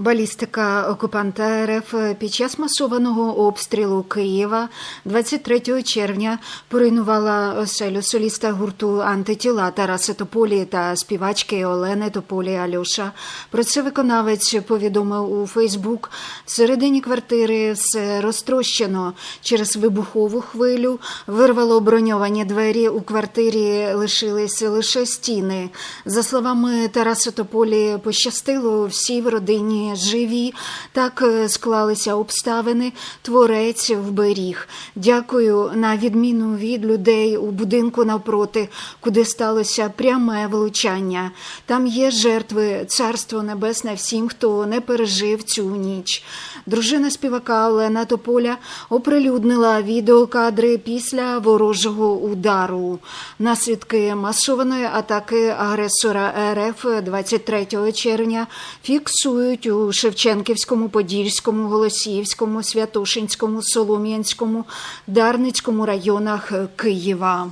Балістика окупанта РФ під час масованого обстрілу Києва 23 червня поруйнувала оселю соліста гурту антитіла Тараса Тополі та співачки Олени Тополі Альоша. Про це виконавець повідомив у Фейсбук. Всередині квартири все розтрощено. Через вибухову хвилю вирвало броньовані двері. У квартирі лишились лише стіни. За словами Тараса Тополі, пощастило всі в родині живі. Так е, склалися обставини. Творець вберіг. Дякую на відміну від людей у будинку навпроти, куди сталося пряме влучання. Там є жертви, царство небесне всім, хто не пережив цю ніч. Дружина співака Олена Тополя оприлюднила відеокадри після ворожого удару. Наслідки масованої атаки агресора РФ 23 червня фіксують Шевченківському, Подільському, Голосіївському, Святошинському, Солом'янському, Дарницькому районах Києва.